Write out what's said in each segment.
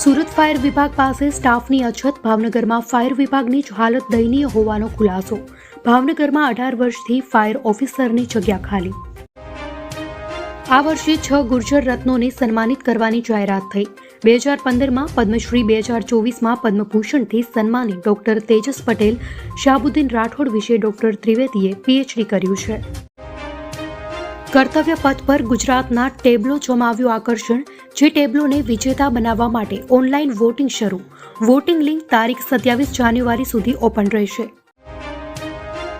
Surat fire વિભાગ પાસે સ્ટાફની અછત, ભાવનગરમાં ફાયર વિભાગની જ હાલત દયનીય હોવાનો ખુલાસો. ભાવનગરમાં અઢાર વર્ષથી ફાયર ઓફિસરની જગ્યા ખાલી. આ વર્ષે છ ગુર્જર રત્નોને સન્માનિત કરવાની જાહેરાત થઈ. બે હજાર પંદરમાં પદ્મશ્રી, બે હજાર ચોવીસમાં પદ્મભૂષણથી સન્માનિત ડોક્ટર તેજસ પટેલ, શાહબુદ્દીન રાઠોડ વિશે ડોક્ટર ત્રિવેદીએ પીએચડી કર્યું છે. કર્તવ્ય પથ પર ગુજરાતના ટેબ્લો જમાવ્યું આકર્ષણ જે ટેબ્લોને વિજેતા બનાવવા માટે ઓનલાઈન વોટિંગ શરૂ. વોટિંગ લિંક તારીખ સત્યાવીસ જાન્યુઆરી સુધી ઓપન રહેશે.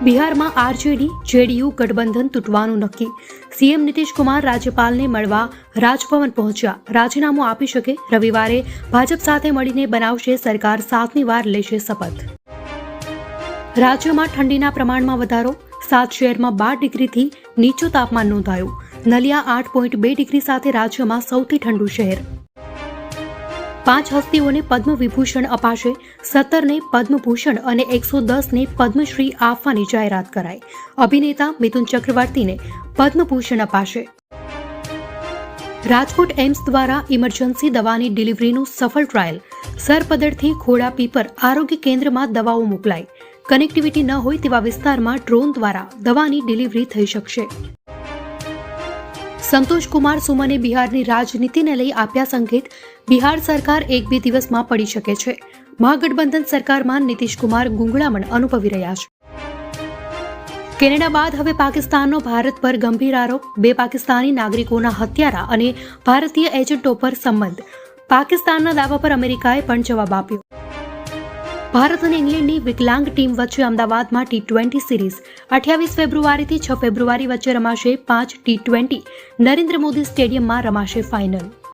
બિહારમાં આરજેડી, જેડીયુ ગઠબંધન તૂટવાનું નક્કી. સીએમ કુમાર રાજ્યપાલને મળવા રાજભવન પહોંચ્યા. રાજીનામું આપી શકે રવિવારે ભાજપ સાથે મળીને બનાવશે સરકાર, સાતમી વાર લેશે શપથ. રાજ્યમાં ઠંડીના પ્રમાણમાં વધારો, સાત શહેરમાં બાર ડિગ્રીથી નીચું તાપમાન નોંધાયું. નલિયા આઠ પોઈન્ટ બે ડિગ્રી સાથે રાજ્યમાં સૌથી ઠંડુ શહેર. પાંચ હસ્તીઓને પદ્મ વિભૂષણ અપાશે, સત્તરને પદ્મભૂષણ અને એકસો દસને પદ્મશ્રી આપવાની જાહેરાત કરાઈ. અભિનેતા મિથુન ચક્રવર્તીને પદ્મભૂષણ અપાશે. રાજકોટ એમ્સ દ્વારા ઇમરજન્સી દવાની ડિલિવરીનું સફળ ટ્રાયલ. સરપદરથી ખોડા પીપર આરોગ્ય કેન્દ્રમાં દવાઓ મોકલાઈ. કનેક્ટિવિટી ન હોય તેવા વિસ્તારમાં ડ્રોન દ્વારા દવાની ડિલિવરી થઈ શકશે. સંતોષ કુમાર સુમને બિહારની રાજનીતિને લઈ આપ્યા સંકેત, બિહાર સરકાર એક બે દિવસમાં પડી શકે છે. મહાગઠબંધન સરકારમાં નીતિશકુમાર ગુંગળામણ અનુભવી રહ્યા છે. કેનેડા બાદ હવે પાકિસ્તાનનો ભારત પર ગંભીર આરોપ, બે પાકિસ્તાની નાગરિકોના હત્યારા અને ભારતીય એજન્ટો પર સંબંધ. પાકિસ્તાનના દાવા પર અમેરિકાએ પણ જવાબ આપ્યો. ભારત અને ઇંગ્લેન્ડની વિકલાંગ ટીમ વચ્ચે અમદાવાદમાં ટી ટ્વેન્ટી સિરીઝ અઠ્યાવીસ ફેબ્રુઆરીથી છ ફેબ્રુઆરી વચ્ચે રમાશે પાંચ ટી ટ્વેન્ટી નરેન્દ્ર મોદી સ્ટેડિયમમાં રમાશે ફાઇનલ